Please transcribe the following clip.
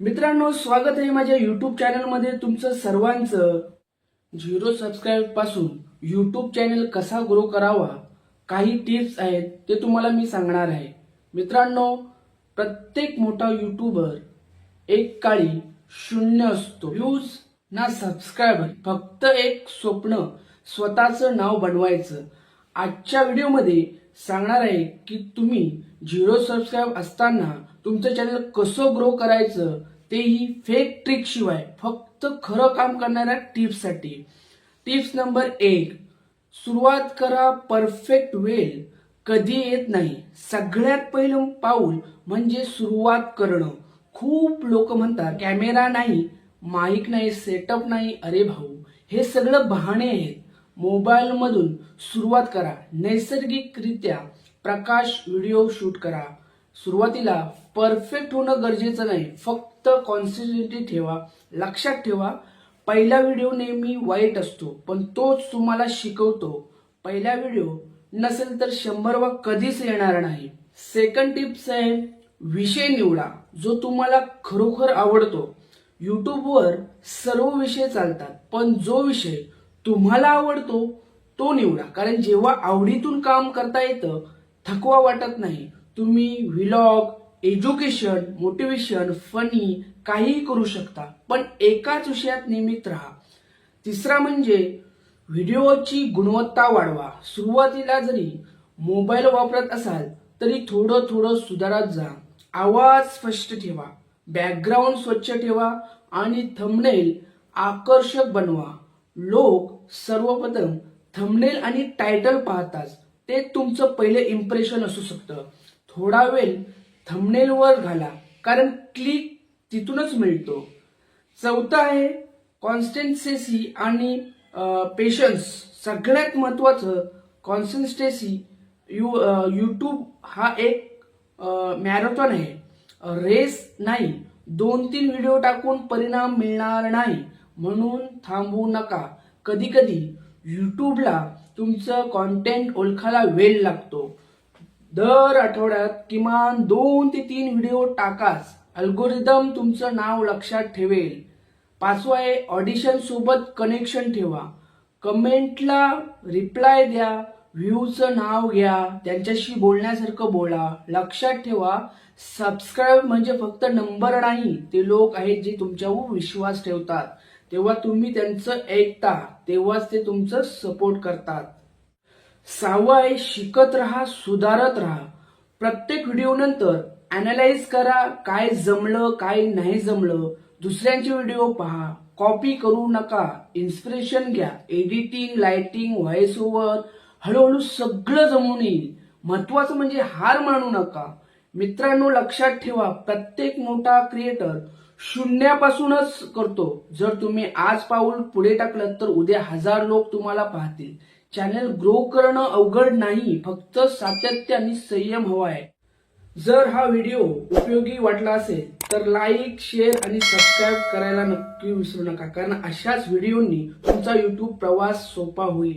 मित्रांनो स्वागत आहे माझ्या युट्यूब चॅनलमध्ये तुमचं सर्वांचं. झिरो सबस्क्राईबपासून युट्यूब चॅनल कसा ग्रो करावा काही टिप्स आहेत ते तुम्हाला मी सांगणार आहे. मित्रांनो प्रत्येक मोठा युट्यूबर एक काळी शून्य असतो. व्ह्यूज ना सबस्क्रायबर फक्त एक स्वप्न स्वतःचं नाव बनवायचं. आजच्या व्हिडिओमध्ये सांगणार आहे की तुम्ही झिरो सबस्क्राईब असताना तुमचं चॅनल कसं ग्रो करायचं तेही फेक ट्रिक शिवाय फक्त खरं काम करणाऱ्या टिप्ससाठी टिप्स नंबर एक सुरुवात करा परफेक्ट वेळ कधी येत नाही. सगळ्यात पहिलं पाऊल म्हणजे सुरुवात करणं. खूप लोक म्हणतात कॅमेरा नाही माईक नाही सेटअप नाही. अरे भाऊ हे सगळं बहाणे आहेत. मोबाईलमधून सुरुवात करा. नैसर्गिकरित्या प्रकाश व्हिडिओ शूट करा. सुरुवातीला परफेक्ट होणं गरजेचं नाही. फक्त कॉन्सिस्टन्सी ठेवा. लक्षात ठेवा. पहिला व्हिडिओ नेहमी वाईट असतो पण तोच तुम्हाला शिकवतो. पहिला व्हिडिओ नसेल तर शंभर वा कधीच येणार नाही. सेकंड टिप्स आहे विषय निवडा जो तुम्हाला खरोखर आवडतो. युट्यूबवर सर्व विषय चालतात पण जो विषय तुम्हाला आवडतो तो निवडा. कारण जेव्हा आवडीतून काम करता येतं थकवा वाटत नाही. तुम्ही व्हिलॉग एज्युकेशन मोटिवेशन फनी काहीही करू शकता पण एकाच विषयात नियमित राहा. तिसरा म्हणजे व्हिडिओची गुणवत्ता वाढवा. सुरुवातीला जरी मोबाईल वापरत असाल तरी थोडं थोडं सुधारत जा. आवाज स्पष्ट ठेवा. बॅकग्राऊंड स्वच्छ ठेवा आणि थंबनेल आकर्षक बनवा. लोक सर्वप्रथम थंबनेल आणि टायटल पाहतात ते तुमचं पहिले इम्प्रेशन असू शकतं. थोडा वेळ थंबनेलवर घाला कारण क्लिक तिथूनच मिळतो. चौथा आहे कॉन्स्टन्सेसी आणि पेशन्स सगळ्यात महत्वाचं कॉन्स्टन्स्टेसी यू यूट्यूब हा एक मॅरेथॉन आहे. रेस नाही. दोन तीन व्हिडिओ टाकून परिणाम मिळणार नाही. म्हणून थांबू नका. कधी कधी युट्यूबला तुमचं कॉन्टेंट ओळखायला वेळ लागतो. दर आठवड्यात किमान दोन ते तीन व्हिडिओ टाकाच. अल्गोरिदम तुमचं नाव लक्षात ठेवेल. पाचवा आहे ऑडिशन सोबत कनेक्शन ठेवा. कमेंटला रिप्लाय द्या. व्ह्यूचं नाव घ्या. त्यांच्याशी बोलण्यासारखं बोला. लक्षात ठेवा. सबस्क्राईब म्हणजे फक्त नंबर नाही ते लोक आहेत जे तुमच्यावर विश्वास ठेवतात. तेव्हा तुम्ही त्यांचं ऐकता तेव्हाच ते तुमचं सपोर्ट करतात. सहावं आहे शिकत राहा सुधारत राहा. प्रत्येक व्हिडिओ नंतर अनालाइज करा काय जमलं काय नाही जमलं. दुसऱ्यांचे व्हिडिओ पहा. कॉपी करू नका. इन्स्पिरेशन घ्या. एडिटिंग लाइटिंग व्हॉइस ओव्हर हळूहळू सगळं जमून येईल. महत्वाचं म्हणजे हार मानू नका. मित्रांनो लक्षात ठेवा. प्रत्येक मोठा क्रिएटर शून्यापासूनच करतो. जर तुम्ही आज पाऊल पुढे टाकलं तर उद्या हजार लोक तुम्हाला पाहतील. चॅनल ग्रो करणं अवघड नाही फक्त सातत्य आणि संयम हवा आहे. जर हा व्हिडिओ उपयोगी वाटला असेल तर लाईक शेअर आणि सबस्क्राईब करायला नक्की विसरू नका कारण अशाच व्हिडिओंनी तुमचा युट्यूब प्रवास सोपा होईल.